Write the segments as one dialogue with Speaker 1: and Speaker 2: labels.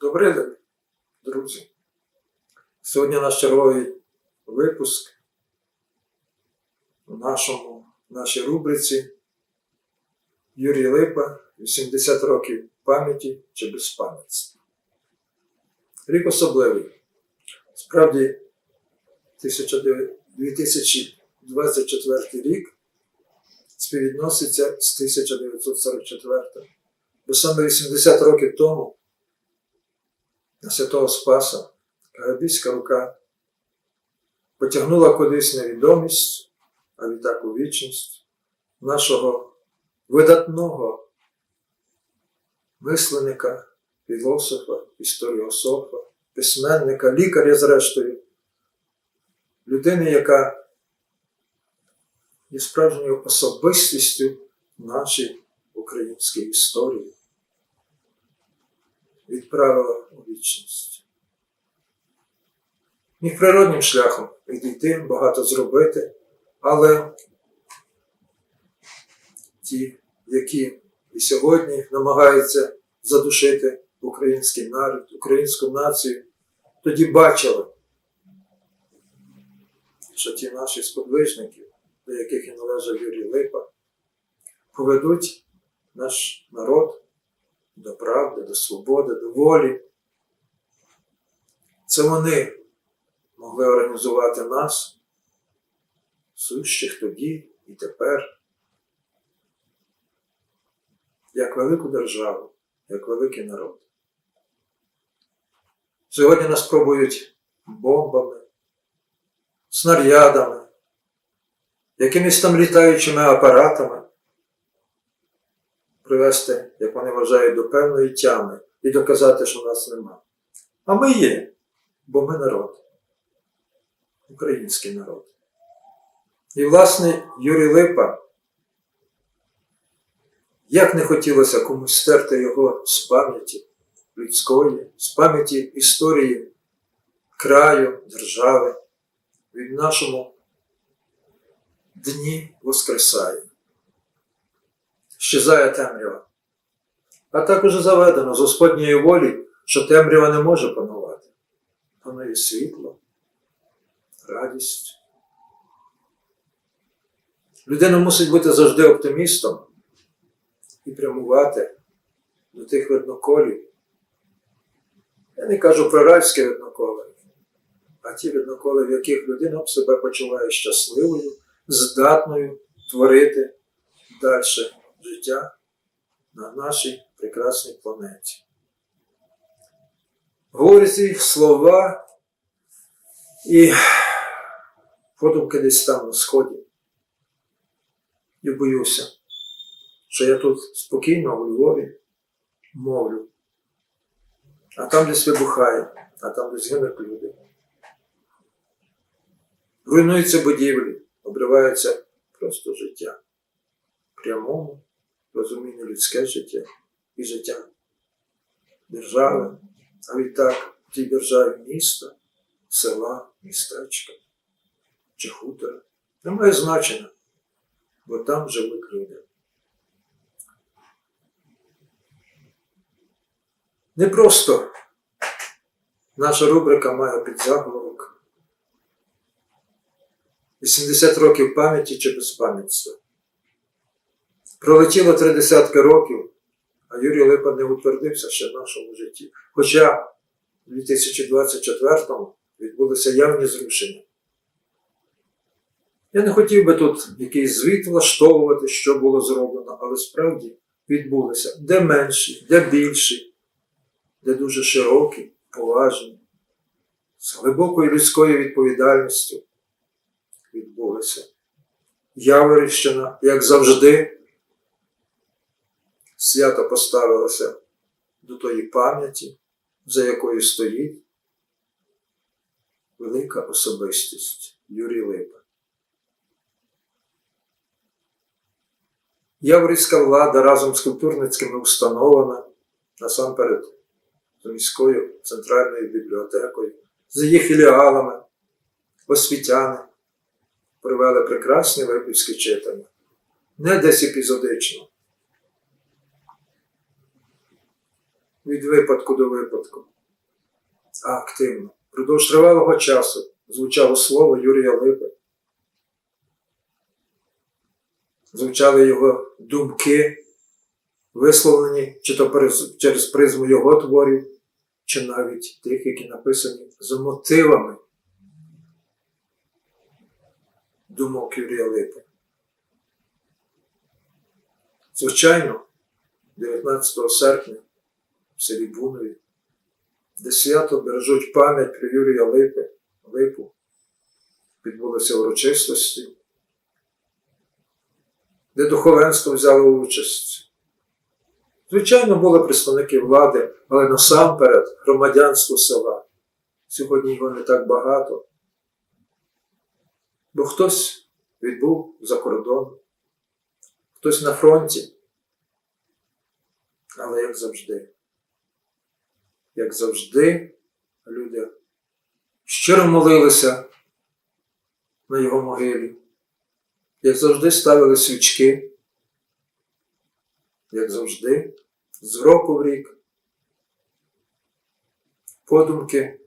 Speaker 1: Добрий день, друзі. Сьогодні наш черговий випуск у нашому, в нашій рубриці Юрій Липа 80 років пам'яті чи безпам'ятства. Рік особливий. Справді, 2024 рік співвідноситься з 1944. Бо саме 80 років тому святого Спаса Кагабійська рука потягнула кудись невідомість, а відтак у вічність нашого видатного мисленника, філософа, історіософа, письменника, лікаря, зрештою, людини, яка є справжньою особистістю в нашій українській історії. Відправила вічність. Міг природнім шляхом відійти, багато зробити, але ті, які і сьогодні намагаються задушити український народ, українську націю, тоді бачили, що ті наші сподвижники, до яких і належав Юрій Липа, поведуть наш народ до правди, до свободи, до волі. Це вони могли організувати нас, сущих тоді і тепер, як велику державу, як великий народ. Сьогодні нас пробують бомбами, снарядами, якимись там літаючими апаратами привести, як вони вважають, до певної тями і доказати, що нас нема. А ми є, бо ми народ, український народ. І, власне, Юрій Липа, як не хотілося комусь стерти його з пам'яті людської, з пам'яті історії краю, держави, він в нашому дні воскресає щезає темрява. А так уже заведено з Господньої волі, що темрява не може панувати. Панує світло, радість. Людина мусить бути завжди оптимістом і прямувати до тих видноколів. Я не кажу про райське видноколе, а ті видноколи, в яких людина себе почуває щасливою, здатною творити далі життя на нашій прекрасній планеті. Говорю ці слова і подумки десь там на сході. І боюся, що я тут спокійно у Львові мовлю, а там десь вибухає, а там десь гинуть люди. Руйнуються будівлі, обривається просто життя. Прямому розуміння людське життя і життя держави, а відтак в тій державі міста, села, містечка чи хутора. Не має значення, бо там живуть люди. Не просто наша рубрика має підзаголовок 80 років пам'яті чи безпам'ятства. Пролетіло три десятки років, а Юрій Липа не утвердився ще в нашому житті. Хоча в 2024-му відбулися явні зрушення. Я не хотів би тут якийсь звіт влаштовувати, що було зроблено, але справді відбулися де менші, де більші, де дуже широкі, поважні, з глибокою людською відповідальністю відбулися. Яворівщина, як завжди, свято поставилося до тої пам'яті, за якою стоїть велика особистість Юрій Липа. Яворівська влада разом з культурницькими установами, насамперед з міською центральною бібліотекою, з її філіалами, освітяни провели прекрасні випуски читання, не десь епізодично, від випадку до випадку, а активно. Продовж тривалого часу звучало слово Юрія Липи. Звучали його думки, висловлені чи то через призму його творів, чи навіть тих, які написані за мотивами думок Юрія Липи. Звичайно, 19 серпня в селі Бунові, де свято бережуть пам'ять про Юрія Липи, Липу, відбулися урочистості, де духовенство взяло участь. Звичайно, були представники влади, але насамперед громадянство села. Сьогодні його не так багато. Бо хтось відбув за кордон, хтось на фронті. Але як завжди, як завжди, люди щиро молилися на його могилі, як завжди ставили свічки, як завжди, з року в рік, подумки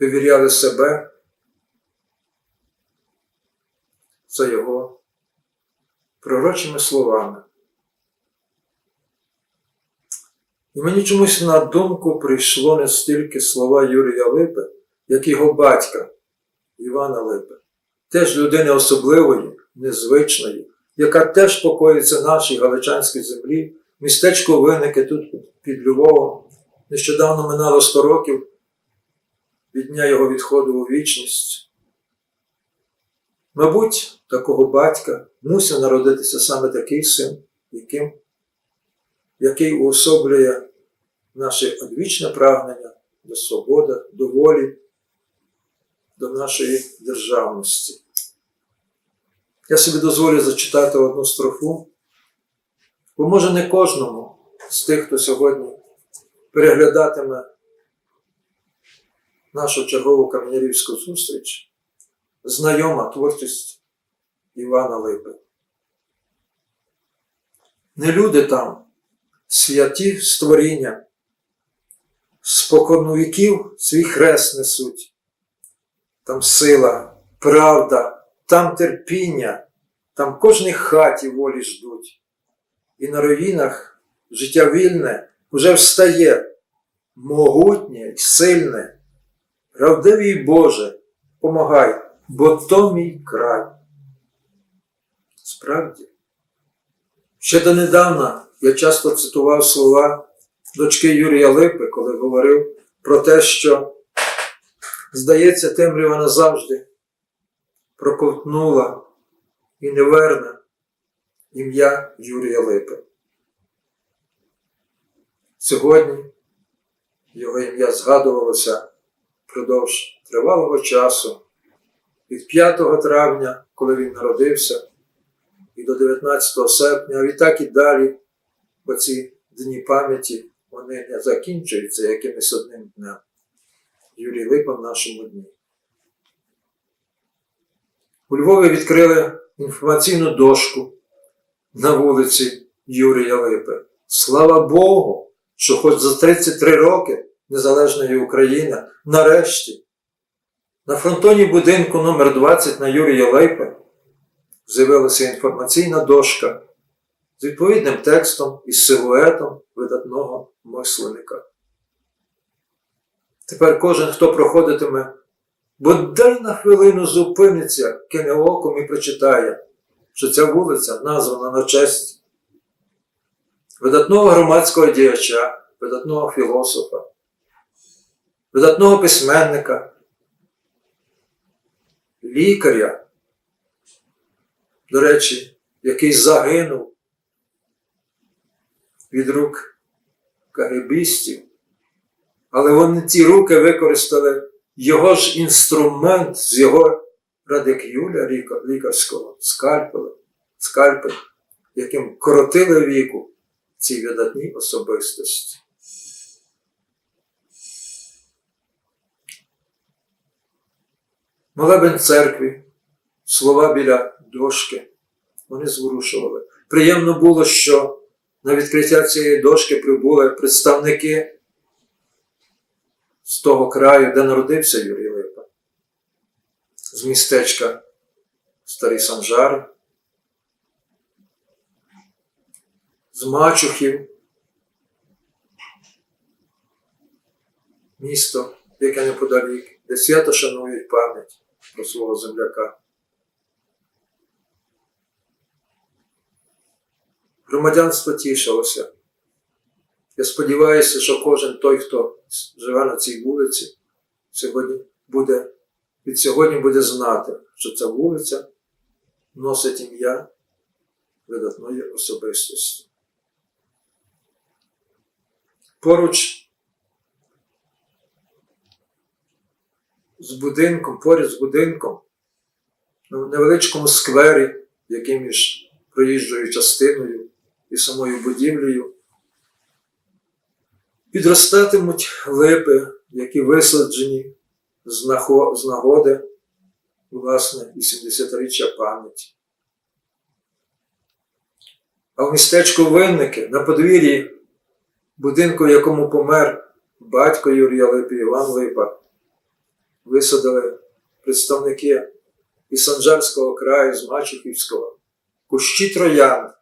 Speaker 1: вивіряли себе за його пророчими словами. І мені чомусь на думку прийшло не стільки слова Юрія Липи, як його батька Івана Липи, теж людини особливої, незвичної, яка теж покоїться нашій галичанській землі, містечко виники тут під Львовом. Нещодавно минало 100 років від дня його відходу у вічність. Мабуть, такого батька мусив народитися саме такий син, яким який уособлює наше одвічне прагнення до свободи, до волі, до нашої державності. Я собі дозволю зачитати одну строфу, бо може не кожному з тих, хто сьогодні переглядатиме нашу чергову кам'янерівську зустріч, знайома творчість Івана Липи. Не люди там, святі створіння, споконну віків свій хрест несуть. Там сила, правда, там терпіння, там кожній хаті волі ждуть. І на руїнах життя вільне вже встає, могутнє й сильне. Правдивий Боже, помагай, бо то мій край. Справді, ще донедавна я часто цитував слова дочки Юрія Липи, коли говорив про те, що, здається, темрява назавжди проковтнула і не верне ім'я Юрія Липи. Сьогодні його ім'я згадувалося впродовж тривалого часу, від 5 травня, коли він народився, і до 19 серпня, а відтак і далі, бо ці дні пам'яті вони не закінчуються якимось одним днем. Юрій Липа в нашому дні. У Львові відкрили інформаційну дошку на вулиці Юрія Липи. Слава Богу, що хоч за 33 роки Незалежної України нарешті на фронтоні будинку номер 20 на Юрія Липи з'явилася інформаційна дошка відповідним текстом і силуетом видатного мисленика. Тепер кожен, хто проходитиме, бодай на хвилину зупиниться, кине оком і прочитає, що ця вулиця названа на честь видатного громадського діяча, видатного філософа, видатного письменника, лікаря, до речі, який загинув від рук кагебістів, але вони ці руки використали його ж інструмент з його радикюля лікарського, скальпеля, скальпель, яким коротили віку ці видатні особистості. Молебень церкві, слова біля дошки, вони зворушували. Приємно було, що на відкриття цієї дошки прибули представники з того краю, де народився Юрій Липа, з містечка Старий Санжари, з Мачухів, місто, яке неподалік, де свято шанують пам'ять про свого земляка. Громадянство тішилося. Я сподіваюся, що кожен той, хто живе на цій вулиці, сьогодні буде, від сьогодні буде знати, що ця вулиця носить ім'я видатної особистості. Поруч з будинком, поряд з будинком, в невеличкому сквері, який між проїжджою частиною і самою будівлею, підростатимуть липи, які висаджені з нагоди, власне, 80-річчя пам'яті. А в містечку Винники на подвір'ї будинку, в якому помер батько Юрія Липи Іван Липа, висадили представники із Санжарського краю, з Мачухівського, кущі троян,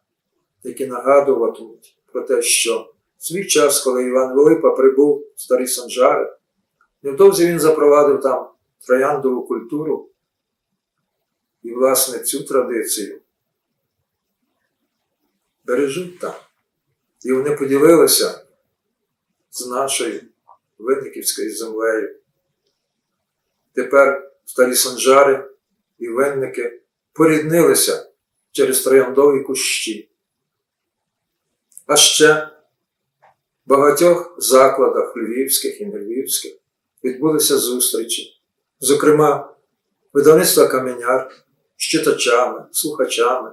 Speaker 1: які нагадуватимуть про те, що в свій час, коли Іван Велипа прибув в Старі Санжари, невдовзі він запровадив там трояндову культуру і, власне, цю традицію бережуть там. І вони поділилися з нашою Винниківською землею. Тепер старі санжари і винники поріднилися через трояндові кущі. А ще в багатьох закладах львівських і нельвівських відбулися зустрічі, зокрема, видавництва каменяр з читачами, слухачами,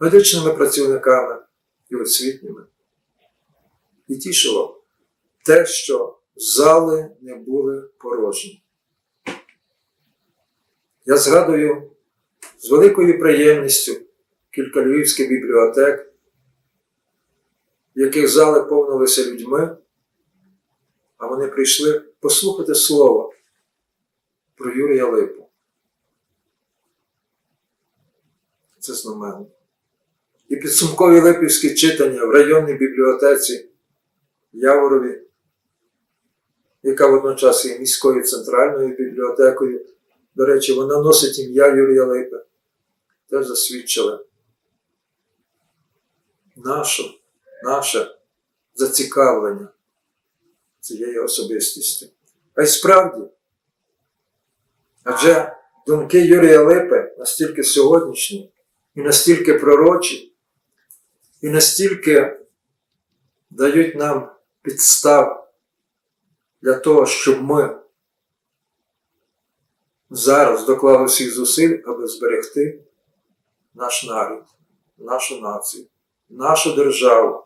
Speaker 1: медичними працівниками і освітніми. І тішило те, що зали не були порожні. Я згадую з великою приємністю кілька львівських бібліотек, в яких зали повнилися людьми, а вони прийшли послухати слово про Юрія Липу. Це знаменно. І підсумкові липівські читання в районній бібліотеці Яворові, яка водночас є міською центральною бібліотекою. До речі, вона носить ім'я Юрія Липи. Теж засвідчили нашу, наше зацікавлення цією особистістю. А й справді, адже думки Юрія Липи настільки сьогоднішні і настільки пророчі, і настільки дають нам підстав для того, щоб ми зараз доклали всіх зусиль, аби зберегти наш народ, нашу націю, нашу державу.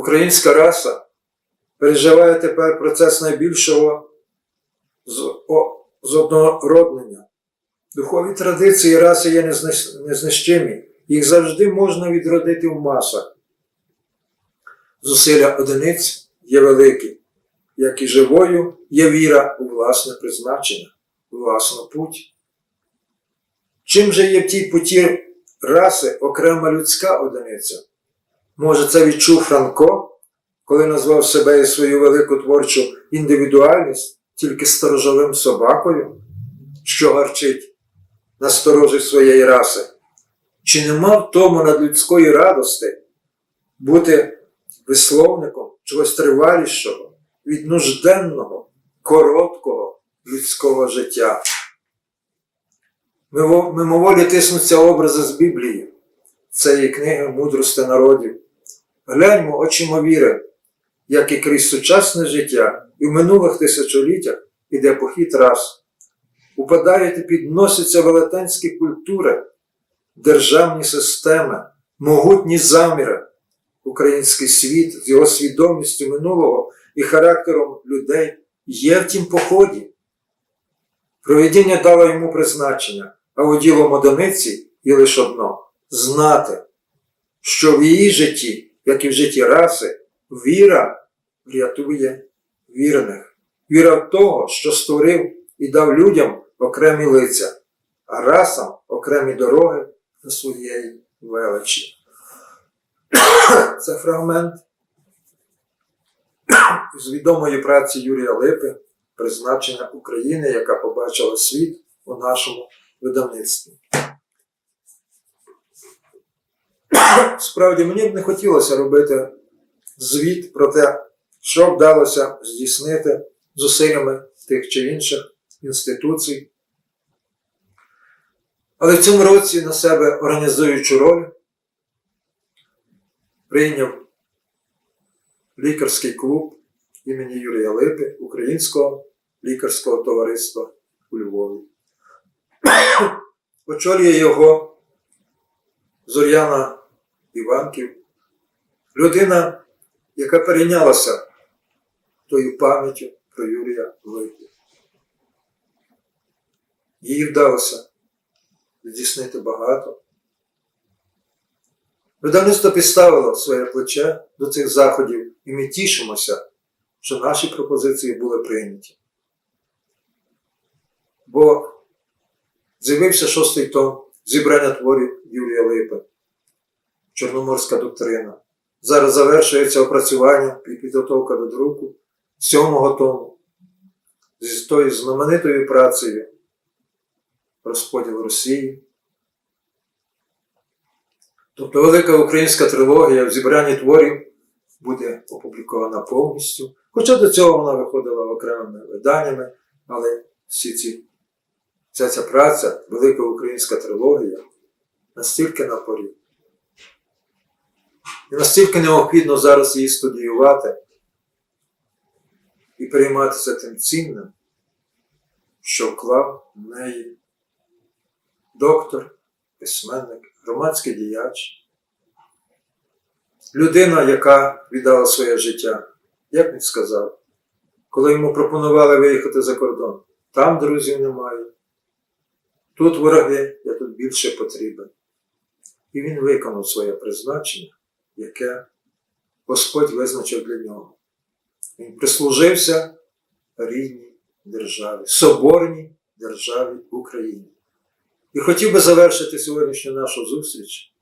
Speaker 1: Українська раса переживає тепер процес найбільшого зоднороднення. Духові традиції раси є незнищ- незнищимі, їх завжди можна відродити в масах. Зусилля одиниць є великі, як і живою є віра у власне призначення, власну путь. Чим же є в тій путі раси окрема людська одиниця? Може, це відчув Франко, коли назвав себе і свою велику творчу індивідуальність тільки сторожовим собакою, що гарчить на сторожі своєї раси? Чи нема в тому надлюдської радости бути висловником чогось тривалішого, від нужденного, короткого людського життя? Мимоволі тиснуться образи з Біблії, цієї книги мудрости народів. Гляньмо очима віри, як і крізь сучасне життя і в минулих тисячоліттях іде похід раз. Упадають і підносяться велетенські культури, державні системи, могутні заміри. Український світ з його свідомістю минулого і характером людей є в тім поході. Проведіння дало йому призначення, а уділом одиниці є лише одно знати, що в її житті, як і в житті раси, віра врятує вірних. Віра в того, що створив і дав людям окремі лиця, а расам окремі дороги до своєї величі. Це фрагмент з відомої праці Юрія Липи призначення України, яка побачила світ у нашому видавництві. Справді, мені б не хотілося робити звіт про те, що вдалося здійснити зусиллями тих чи інших інституцій. Але в цьому році на себе організуючу роль прийняв лікарський клуб імені Юрія Липи Українського лікарського товариства у Львові. Очолює його Зоряна Іванків, людина, яка перейнялася тою пам'яттю про Юрія Липу. Їй вдалося здійснити багато. Видавництво підставило своє плече до цих заходів, і ми тішимося, що наші пропозиції були прийняті. Бо з'явився шостий том зібрання творів Юрія Липи, Чорноморська доктрина. Зараз завершується опрацювання і підготовка до друку сьомого тому з тою знаменитою працею розподіл Росії. Тобто велика українська трилогія в зібранні творів буде опублікована повністю. Хоча до цього вона виходила окремими виданнями, але всі ці, вся ця праця, велика українська трилогія, настільки на порі. І настільки необхідно зараз її студіювати і перейматися тим цінним, що вклав в неї доктор, письменник, громадський діяч, людина, яка віддала своє життя, як він сказав, коли йому пропонували виїхати за кордон, там друзів немає, тут вороги, я тут більше потрібен. І він виконав своє призначення, яке Господь визначив для нього. Він прислужився рідній державі, соборній державі України. І хотів би завершити сьогоднішню нашу зустріч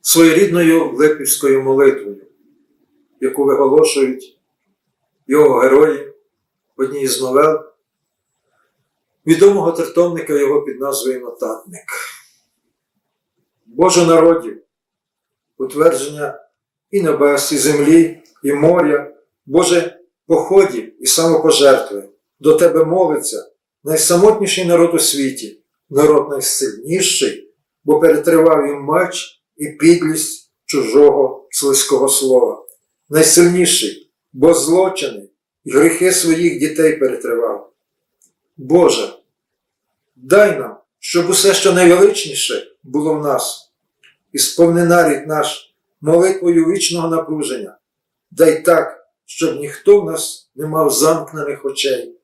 Speaker 1: своєрідною липівською молитвою, яку виголошують його герої в одній із новел відомого тертовника його під назвою Нотатник. Боже народів, утвердження і небес, і землі, і моря, Боже походів і самопожертви, до Тебе молиться найсамотніший народ у світі народ найсильніший, бо перетривав їм меч і підлість чужого слизького слова. Найсильніший, бо злочини і гріхи своїх дітей перетривав. Боже, дай нам, щоб усе, що найвеличніше було в нас, і сповни нарід наш молитвою вічного напруження, дай так, щоб ніхто в нас не мав замкнених очей,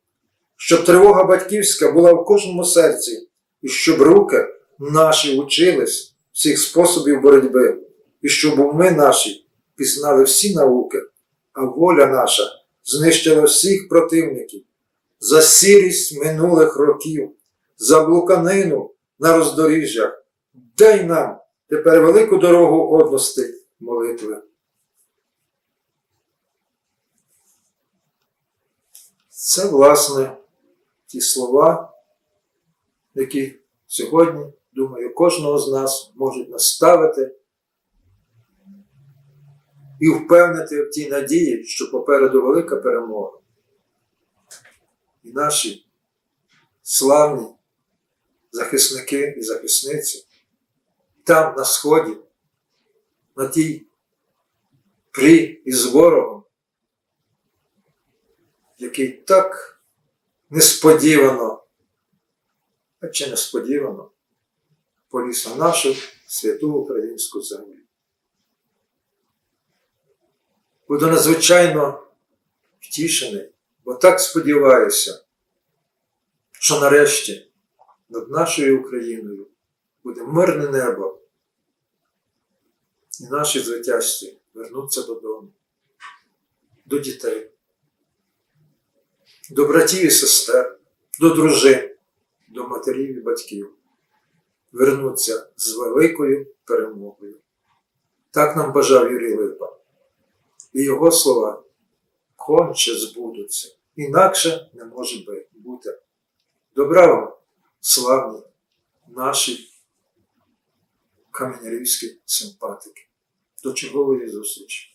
Speaker 1: щоб тривога батьківська була в кожному серці і щоб руки наші учились всіх способів боротьби, і щоб уми наші пізнали всі науки, а воля наша знищила всіх противників, за сірість минулих років, за блуканину на роздоріжжях. Дай нам тепер велику дорогу одності молитви. Це, власне, ті слова, які сьогодні, думаю, кожного з нас можуть наставити і впевнити в тій надії, що попереду велика перемога. І наші славні захисники і захисниці там, на сході, на тій прі із ворогом, який так несподівано а чи несподівано поліз на нашу святу українську землю. Буду надзвичайно втішений, бо так сподіваюся, що нарешті над нашою Україною буде мирне небо, і наші звитяжці вернуться додому. до дітей, до братів і сестер, до дружин, до матерів і батьків. Вернуться з великою перемогою. Так нам бажав Юрій Липа. І його слова конче збудуться, інакше не може бути. Добра вам, славні наші каменярівські симпатики. До чергової зустрічі!